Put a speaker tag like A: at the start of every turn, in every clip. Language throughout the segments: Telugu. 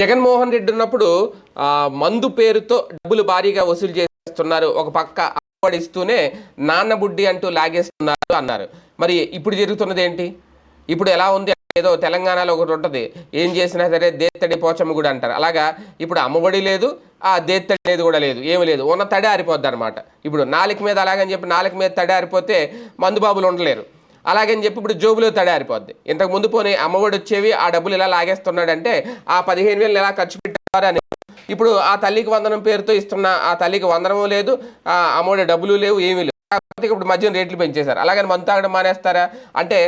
A: జగన్మోహన్ రెడ్డి ఉన్నప్పుడు మందు పేరుతో డబ్బులు భారీగా వసూలు చేస్తున్నారు. ఒక పక్క అప్పడిస్తూనే నాన్న బుడ్డి అంటూ లాగేస్తున్నారు అన్నారు. మరి ఇప్పుడు జరుగుతున్నది ఏంటి? ఇప్పుడు ఎలా ఉంది? ఏదో తెలంగాణలో ఒకటి ఉంటుంది. ఏం చేసినా సరే దేత్తడి పోచమ్మ కూడా అంటారు. అలాగా ఇప్పుడు అమ్మఒడి లేదు ఆ దేత్తడి లేదు కూడా లేదు ఏమి లేదు. ఉన్న తడి ఆరిపోద్ది అనమాట ఇప్పుడు నాలుక మీద అలాగని చెప్పి నాలుగు మీద తడి ఆరిపోతే మందుబాబులు ఉండలేరు. అలాగని చెప్పి ఇప్పుడు జోబులో తడారిపోద్ది. ఇంతకు ముందు పోనీ అమ్మఒడి వచ్చేవి ఆ డబ్బులు ఇలా లాగేస్తున్నాడంటే ఆ పదిహేను వేలు ఎలా ఖర్చు పెట్టారు అని. ఇప్పుడు ఆ తల్లికి వందనం పేరుతో ఇస్తున్న ఆ తల్లికి వందనము లేదు ఆ అమ్మఒడి డబ్బులు లేవు ఏమీ లేవు. కాకపోతే ఇప్పుడు మద్యం రేట్లు పెంచేశారు. అలాగని మందు తాగడం మానేస్తారా? అంటే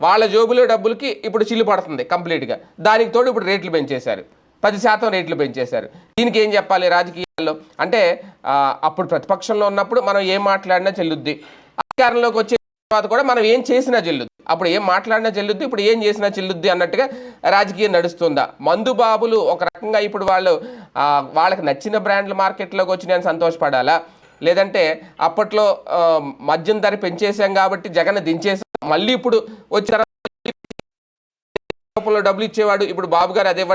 A: వాళ్ళ జోబులో డబ్బులకి ఇప్పుడు చిల్లు పడుతుంది కంప్లీట్గా. దానికి తోడు ఇప్పుడు రేట్లు పెంచేశారు. పది శాతం రేట్లు పెంచేశారు. దీనికి ఏం చెప్పాలి రాజకీయాల్లో? అంటే అప్పుడు ప్రతిపక్షంలో ఉన్నప్పుడు మనం ఏం మాట్లాడినా చెల్లుద్ది. అధికారంలోకి వచ్చే తర్వాత కూడా మనం ఏం చేసినా చెల్లుద్ది అప్పుడు ఏం మాట్లాడినా చెల్లుద్ది ఇప్పుడు ఏం చేసినా చెల్లుద్ది అన్నట్టుగా రాజకీయం నడుస్తుందా? మందు బాబులు ఒక రకంగా ఇప్పుడు వాళ్ళు వాళ్ళకి నచ్చిన బ్రాండ్ల మార్కెట్లోకి వచ్చి నేను సంతోషపడాలా? లేదంటే అప్పట్లో మద్యం ధర పెంచేసాం కాబట్టి జగన్ దించేసాం మళ్ళీ ఇప్పుడు వచ్చిన రూపంలో డబ్బులు ఇచ్చేవాడు ఇప్పుడు బాబు గారు అదే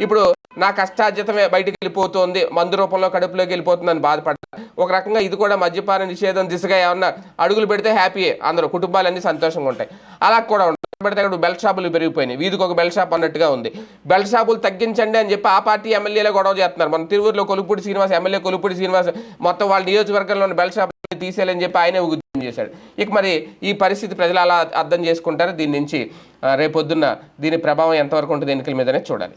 A: ఇప్పుడు నా కష్టార్జితమే బయటికి వెళ్ళిపోతుంది. మందు రూపంలో కడుపులోకి వెళ్ళిపోతుందని బాధపడ్డా. ఒక రకంగా ఇది కూడా మద్యపాన నిషేధం దిశగా ఏమన్నా అడుగులు పెడితే హ్యాపీయే అందరూ కుటుంబాలన్నీ సంతోషంగా ఉంటాయి. అలా కూడా ఉంటాయి పెడితే అక్కడ బెల్ షాపులు పెరిగిపోయినాయి. వీధికి ఒక బెల్ షాప్ అన్నట్టుగా ఉంది. బెల్ షాపులు తగ్గించండి అని చెప్పి ఆ పార్టీ ఎమ్మెల్యేలే గొడవ చేస్తున్నారు. మన తిరువురులో కొలుపూడి శ్రీనివాస్ ఎమ్మెల్యే కొలుపూడి శ్రీనివాస్ మొత్తం వాళ్ళ నియోజకవర్గంలో ఉన్న షాప్ తీసేయాలని చెప్పి ఆయనే ఉద్యమం చేశాడు. ఇక మరి ఈ పరిస్థితి ప్రజలు అలా అర్థం చేసుకుంటారు? దీని నుంచి రేపొద్దున్న దీని ప్రభావం ఎంతవరకు ఉంటుంది ఎన్నికల మీదనే చూడాలి.